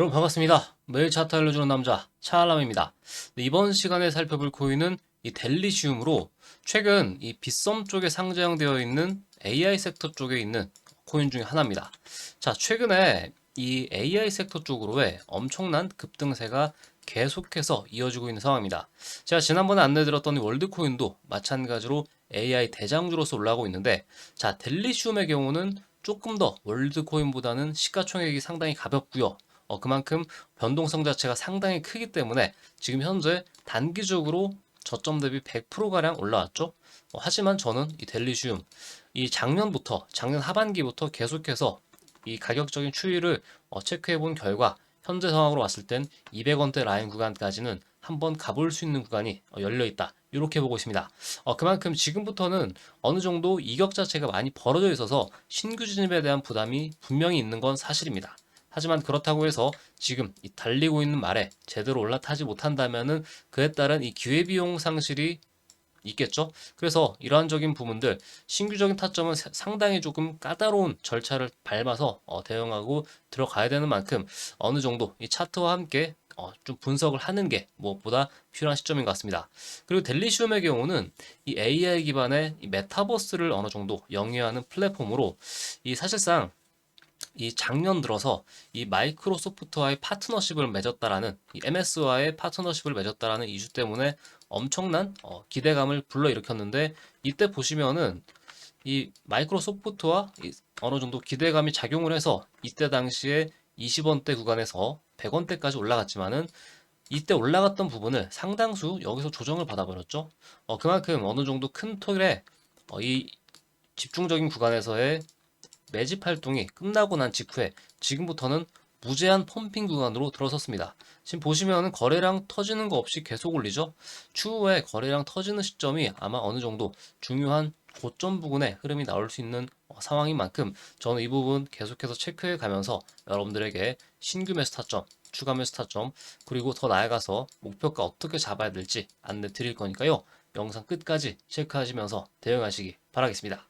여러분 반갑습니다. 매일 차트 알려주는 남자 차알람입니다. 네, 이번 시간에 살펴볼 코인은 이 델리시움으로 최근 이 빗썸 쪽에 상장되어 있는 AI 섹터 쪽에 있는 코인 중에 하나입니다. 자, 최근에 이 AI 섹터 쪽으로의 엄청난 급등세가 계속해서 이어지고 있는 상황입니다. 제가 지난번에 안내드렸던 이 월드코인도 마찬가지로 AI 대장주로서 올라가고 있는데 자, 델리시움의 경우는 조금 더 월드코인보다는 시가총액이 상당히 가볍고요. 어, 그만큼 변동성 자체가 상당히 크기 때문에 지금 현재 단기적으로 저점 대비 100%가량 올라왔죠. 어, 하지만 저는 이 델리시움 이 작년부터 작년 하반기부터 계속해서 이 가격적인 추이를 어, 체크해 본 결과 현재 상황으로 왔을 땐 200원대 라인 구간까지는 한번 가볼 수 있는 구간이 어, 열려 있다. 이렇게 보고 있습니다. 어, 그만큼 지금부터는 어느 정도 이격 자체가 많이 벌어져 있어서 신규 진입에 대한 부담이 분명히 있는 건 사실입니다. 하지만 그렇다고 해서 지금 이 달리고 있는 말에 제대로 올라타지 못한다면은 그에 따른 이 기회비용 상실이 있겠죠. 그래서 이러한적인 부분들 신규적인 타점은 사- 상당히 조금 까다로운 절차를 밟아서 어, 대응하고 들어가야 되는 만큼 어느 정도 이 차트와 함께 어, 좀 분석을 하는 게 무엇보다 필요한 시점인 것 같습니다. 그리고 델리시움의 경우는 이 AI 기반의 이 메타버스를 어느 정도 영위하는 플랫폼으로 이 사실상 이 작년 들어서 이 마이크로소프트와의 파트너십을 맺었다라는 이 MS와의 파트너십을 맺었다라는 이슈 때문에 엄청난 어, 기대감을 불러일으켰는데 이때 보시면은 이 마이크로소프트와 이 어느 정도 기대감이 작용을 해서 이때 당시에 20원대 구간에서 100원대까지 올라갔지만은 이때 올라갔던 부분을 상당수 여기서 조정을 받아버렸죠. 어, 그만큼 어느 정도 큰 틀에 어, 이 집중적인 구간에서의 매집 활동이 끝나고 난 직후에 지금부터는 무제한 펌핑 구간으로 들어섰습니다. 지금 보시면 거래량 터지는 거 없이 계속 올리죠. 추후에 거래량 터지는 시점이 아마 어느 정도 중요한 고점 부근의 흐름이 나올 수 있는 어, 상황인 만큼 저는 이 부분 계속해서 체크해 가면서 여러분들에게 신규 매수 타점, 추가 매수 타점, 그리고 더 나아가서 목표가 어떻게 잡아야 될지 안내 드릴 거니까요. 영상 끝까지 체크하시면서 대응하시기 바라겠습니다.